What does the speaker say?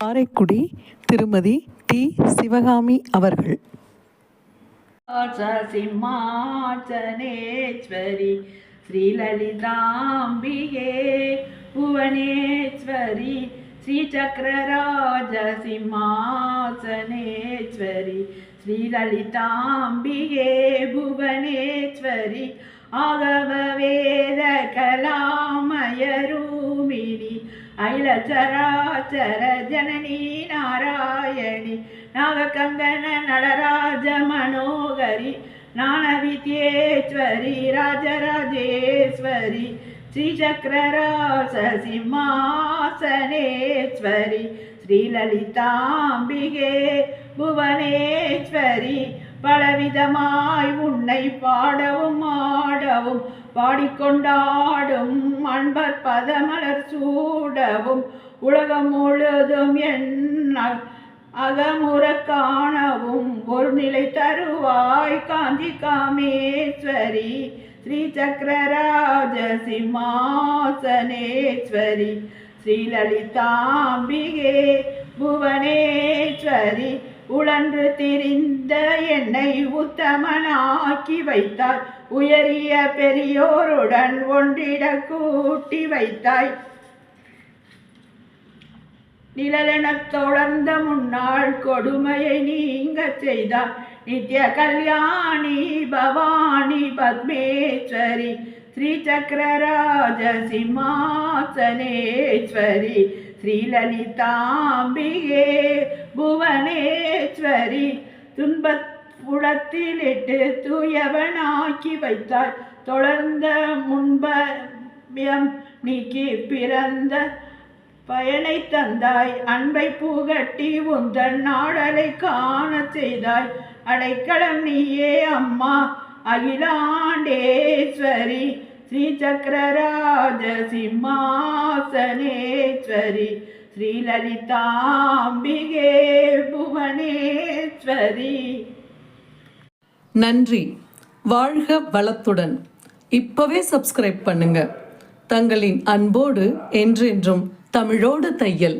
காரைக்குடி திருமதி டி சிவகாமி அவர்கள் सिंहासनेश्वरी श्रीललिताम्बिके भुवनेश्वरी श्रीचक्रराजसिंहासनेश्वरी श्रीललिताम्बिके भुवनेश्वरी அகிலச்சராச்சர ஜனனி நாராயணி நாகக்கங்கன நடராஜ மனோகரி நாணவித்யேஸ்வரி ராஜராஜேஸ்வரி ஸ்ரீசக்கரராச சிம்மாசனேஸ்வரி ஸ்ரீலலிதாம்பிகே புவனேஸ்வரி பலவிதமாய் உன்னை பாடவும் ஆடவும் பாடிக்கொண்டாடும் அன்பர் பதமலர் சூடவும் உலகம் முழுதும் என் அகமுற காணவும் ஒரு நிலை தருவாய் காந்தி காமேஸ்வரி ஸ்ரீ சக்கரராஜ சிம்மாசனேஸ்வரி ஸ்ரீலலிதாம்பிகே புவனேஸ்வரி உழன்று திரிந்த என்னை உத்தமனாக்கி வைத்தாய். உயரிய பெரியோருடன் ஒன்றிட கூட்டி வைத்தாய். நிழலெனத் தொடர்ந்த முன்னாள் கொடுமையை நீங்க செய்தார் நித்ய கல்யாணி பவானி பத்மேஸ்வரி ஸ்ரீ சக்கரராஜ ஸ்ரீலலிதாம்பிகே புவனேஸ்வரி துன்பத் புலத்திலிட்டு தூயவனாக்கி வைத்தாய். தொடர்ந்த முன்பயம் நீக்கி பிறந்த பயனை தந்தாய். அன்பை புகட்டி உந்தன் நாடலை காண செய்தாய். அடைக்கலம் நீயே அம்மா அகிலாண்டேஸ்வரி ஸ்ரீ சக்கரராஜ சிம்மாசனேஸ்வரி ஸ்ரீலலிதாம்பிகே புவனேஸ்வரி. நன்றி. வாழ்க வளத்துடன். இப்பவே சப்ஸ்கிரைப் பண்ணுங்க. தங்களின் அன்போடு என்றென்றும் தமிழோடு தையல்.